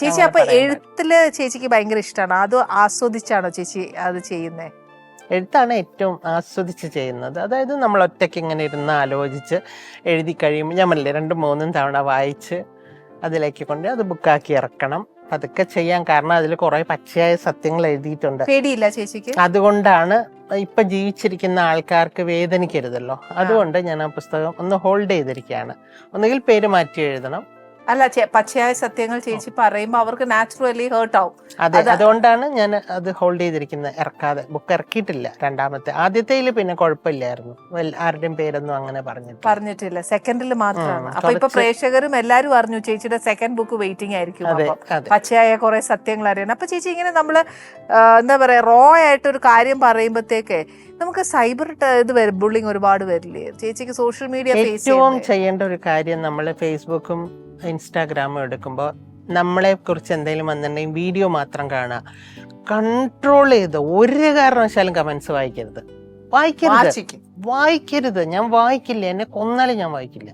ചേച്ചി അപ്പൊ എഴുത്തിൽ ചേച്ചിക്ക് ഭയങ്കര ഇഷ്ടമാണ് അത് ആസ്വദിച്ചാണോ ചേച്ചി അത് ചെയ്യുന്നേ? എഴുത്താണ് ഏറ്റവും ആസ്വദിച്ച് ചെയ്യുന്നത്. അതായത് നമ്മൾ ഒറ്റയ്ക്ക് ഇങ്ങനെ ഇരുന്ന് ആലോചിച്ച് എഴുതി കഴിയുമ്പോൾ ഞാൻ പറഞ്ഞില്ലേ രണ്ടും മൂന്നും തവണ വായിച്ച് അതിലേക്ക് കൊണ്ട് അത് ബുക്കാക്കി ഇറക്കണം. അതൊക്കെ ചെയ്യാൻ കാരണം അതിൽ കുറെ പച്ചയായ സത്യങ്ങൾ എഴുതിയിട്ടുണ്ട്. പേടിയില്ല ചേച്ചിക്ക്? അതുകൊണ്ടാണ് ഇപ്പൊ ജീവിച്ചിരിക്കുന്ന ആൾക്കാർക്ക് വേദനിക്കരുതല്ലോ. അതുകൊണ്ട് ഞാൻ ആ പുസ്തകം ഒന്ന് ഹോൾഡ് ചെയ്തിരിക്കുകയാണ്. ഒന്നുകിൽ പേര് മാറ്റി എഴുതണം അല്ല പച്ചയായ സത്യങ്ങൾ ചേച്ചി പറയുമ്പോ അവർക്ക് നാച്ചുറലി ഹേർട്ട് ആവും. അതെ അതുകൊണ്ടാണ് ഞാൻ അത് ഹോൾഡ് ചെയ്തിരിക്കുന്നത് ഇറക്കാതെ. ബുക്ക് ഇറക്കിയിട്ടില്ല രണ്ടാമത്തെ. ആദ്യത്തേൽ പിന്നെ കുഴപ്പമില്ലായിരുന്നു. ആരുടെയും പേരൊന്നും അങ്ങനെ പറഞ്ഞിട്ടില്ല. പറഞ്ഞിട്ടില്ല. സെക്കൻഡിൽ മാത്രമാണ് അപ്പൊ ഇപ്പൊ പ്രേക്ഷകരും എല്ലാരും അറിഞ്ഞു ചേച്ചിയുടെ സെക്കൻഡ് ബുക്ക് വെയിറ്റിംഗ് ആയിരിക്കും. പച്ചയായ കുറെ സത്യങ്ങൾ അറിയണം. അപ്പൊ ചേച്ചി ഇങ്ങനെ നമ്മൾ എന്താ പറയാ റോ ആയിട്ട് ഒരു കാര്യം പറയുമ്പോഴത്തേക്ക് നമുക്ക് സൈബർ ഇത് ബുള്ളിങ് ഒരുപാട് വരില്ലേ? ചേച്ചിക്ക് സോഷ്യൽ മീഡിയ ഏറ്റവും ചെയ്യേണ്ട? ഒരു കാര്യം നമ്മൾ ഫേസ്ബുക്കും ഇൻസ്റ്റാഗ്രാമും എടുക്കുമ്പോൾ നമ്മളെ കുറിച്ച് എന്തെങ്കിലും വന്നിട്ടുണ്ടെങ്കിൽ വീഡിയോ മാത്രം കാണുക കൺട്രോൾ ചെയ്ത് ഒരു കാരണവശാലും കമൻസ് വായിക്കരുത്. വായിക്കരുത്. വായിക്കരുത്. ഞാൻ വായിക്കില്ല. എന്നെ കൊന്നാലും ഞാൻ വായിക്കില്ല.